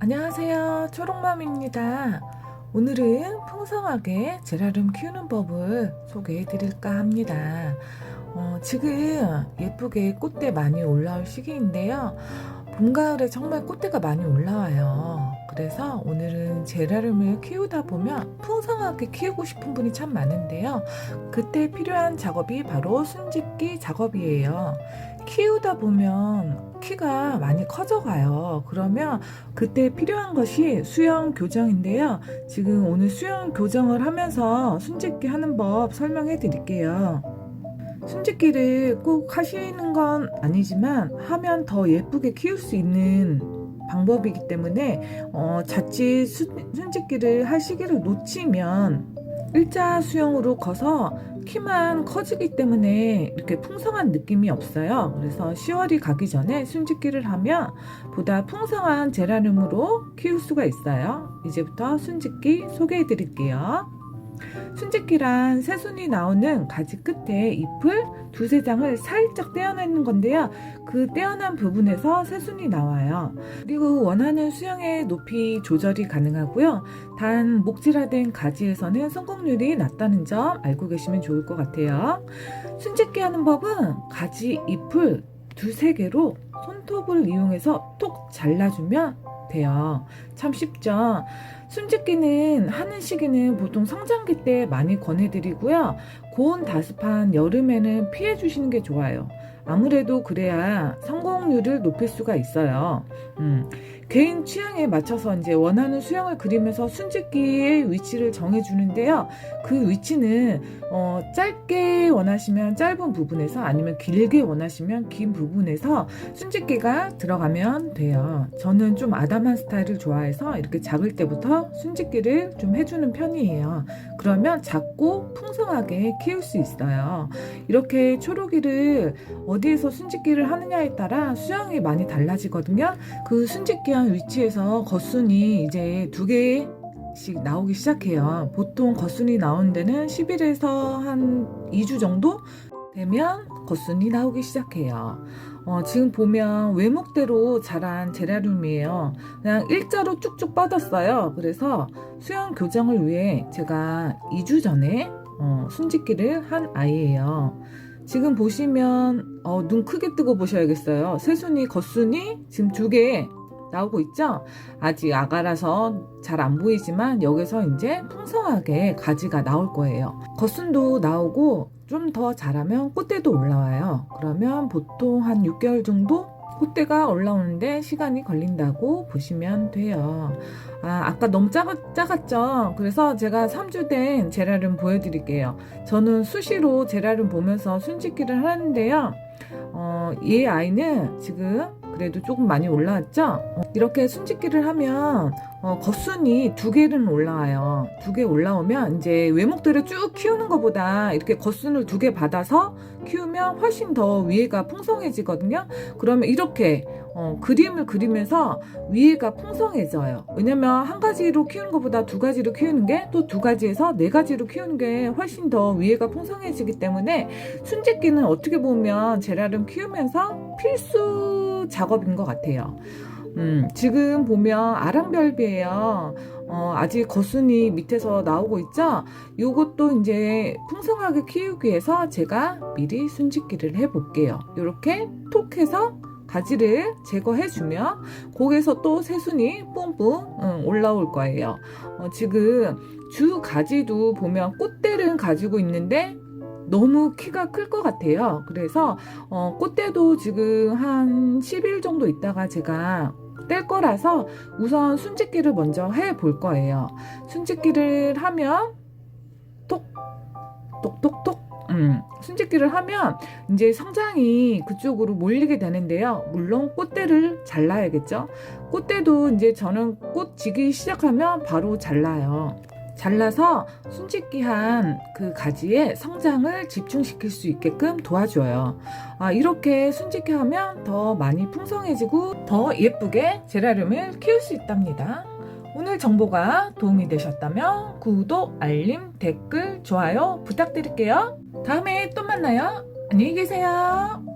안녕하세요. 초록맘입니다. 오늘은 풍성하게 제라늄 키우는 법을 소개해 드릴까 합니다. 어, 지금 예쁘게 꽃대 많이 올라올 시기인데요. 봄, 가을에 정말 꽃대가 많이 올라와요. 그래서 오늘은 제라늄을 키우다 보면 풍성하게 키우고 싶은 분이 참 많은데요. 그때 필요한 작업이 바로 순짓기 작업이에요. 키우다 보면 키가 많이 커져가요. 그러면 그때 필요한 것이 수영 교정인데요. 지금 오늘 수영 교정을 하면서 순짓기 하는 법 설명해 드릴게요. 순짓기를 꼭 하시는 건 아니지만 하면 더 예쁘게 키울 수 있는 방법이기 때문에 어, 자칫 순, 순짓기를 할 시기를 놓치면 일자 수영으로 커서 키만 커지기 때문에 이렇게 풍성한 느낌이 없어요. 그래서 10월이 가기 전에 순짓기를 하면 보다 풍성한 제라늄으로 키울 수가 있어요. 이제부터 순짓기 소개해 드릴게요. 순짓기란 새순이 나오는 가지 끝에 잎을 두세 장을 살짝 떼어내는 건데요. 그 떼어난 부분에서 새순이 나와요. 그리고 원하는 수영의 높이 조절이 가능하고요. 단 목질화된 가지에서는 성공률이 낮다는 점 알고 계시면 좋을 것 같아요. 순짓기 하는 법은 가지 잎을 두세 개로 손톱을 이용해서 톡 잘라주면 돼요. 참 쉽죠? 순짓기는 하는 시기는 보통 성장기 때 많이 권해드리고요. 고온 다습한 여름에는 피해 주시는 게 좋아요. 아무래도 그래야 성공률을 높일 수가 있어요. 음, 개인 취향에 맞춰서 이제 원하는 수영을 그리면서 순짓기의 위치를 정해주는데요. 그 위치는 어, 짧게 원하시면 짧은 부분에서 아니면 길게 원하시면 긴 부분에서 순짓기가 들어가면 돼요. 저는 좀 아담한 스타일을 좋아해서 이렇게 작을 때부터 순짓기를 좀 해주는 편이에요. 그러면 작고 풍성하게 키울 수 있어요. 이렇게 초록이를 어디에서 순짓기를 하느냐에 따라 수영이 많이 달라지거든요. 그 순짓기한 위치에서 겉순이 이제 두 개씩 나오기 시작해요. 보통 겉순이 나오는 데는 10일에서 한 2주 정도 되면 겉순이 나오기 시작해요. 어, 지금 보면 외목대로 자란 제라늄이에요. 그냥 일자로 쭉쭉 뻗었어요. 그래서 수영 교정을 위해 제가 2주 전에 어, 순짓기를 한 아이예요. 지금 보시면 어, 눈 크게 뜨고 보셔야겠어요. 새순이, 겉순이 지금 두 개 나오고 있죠? 아직 아가라서 잘 안 보이지만 여기서 이제 풍성하게 가지가 나올 거예요. 겉순도 나오고 좀 더 자라면 꽃대도 올라와요. 그러면 보통 한 6개월 정도 꽃대가 올라오는데 시간이 걸린다고 보시면 돼요. 아, 아까 너무 작았, 작았죠? 그래서 제가 3주 된 제라늄 보여드릴게요. 저는 수시로 제라늄 보면서 순짓기를 하는데요. 어, 얘 아이는 지금 그래도 조금 많이 올라왔죠? 어, 이렇게 순짓기를 하면 어, 겉순이 두 개는 올라와요. 두 개 올라오면 이제 외목들을 쭉 키우는 것보다 이렇게 겉순을 두 개 받아서 키우면 훨씬 더 위에가 풍성해지거든요. 그러면 이렇게 어, 그림을 그리면서 위에가 풍성해져요. 왜냐면 한 가지로 키우는 것보다 두 가지로 키우는 게 또 두 가지에서 네 가지로 키우는 게 훨씬 더 위에가 풍성해지기 때문에 순짓기는 어떻게 보면 제라늄 키우면서 필수 작업인 것 같아요. 음, 지금 보면 아랑별비예요. 어, 아직 거순이 밑에서 나오고 있죠? 요것도 이제 풍성하게 키우기 위해서 제가 미리 순짓기를 해볼게요. 이렇게 톡 해서 가지를 제거해주면 거기서 또 새순이 뿜뿜 응, 올라올 거예요. 어, 지금 주 가지도 보면 꽃대는 가지고 있는데 너무 키가 클 것 같아요. 그래서 어, 꽃대도 지금 한 10일 정도 있다가 제가 뗄 거라서 우선 순짓기를 먼저 해 볼 거예요. 순짓기를 하면 톡, 똑똑똑 음, 순짓기를 하면 이제 성장이 그쪽으로 몰리게 되는데요. 물론 꽃대를 잘라야겠죠. 꽃대도 이제 저는 꽃 지기 시작하면 바로 잘라요. 잘라서 순짓기한 그 가지의 성장을 집중시킬 수 있게끔 도와줘요. 아, 이렇게 순짓기 하면 더 많이 풍성해지고 더 예쁘게 제라늄을 키울 수 있답니다. 오늘 정보가 도움이 되셨다면 구독, 알림, 댓글, 좋아요 부탁드릴게요. 다음에 또 만나요. 안녕히 계세요.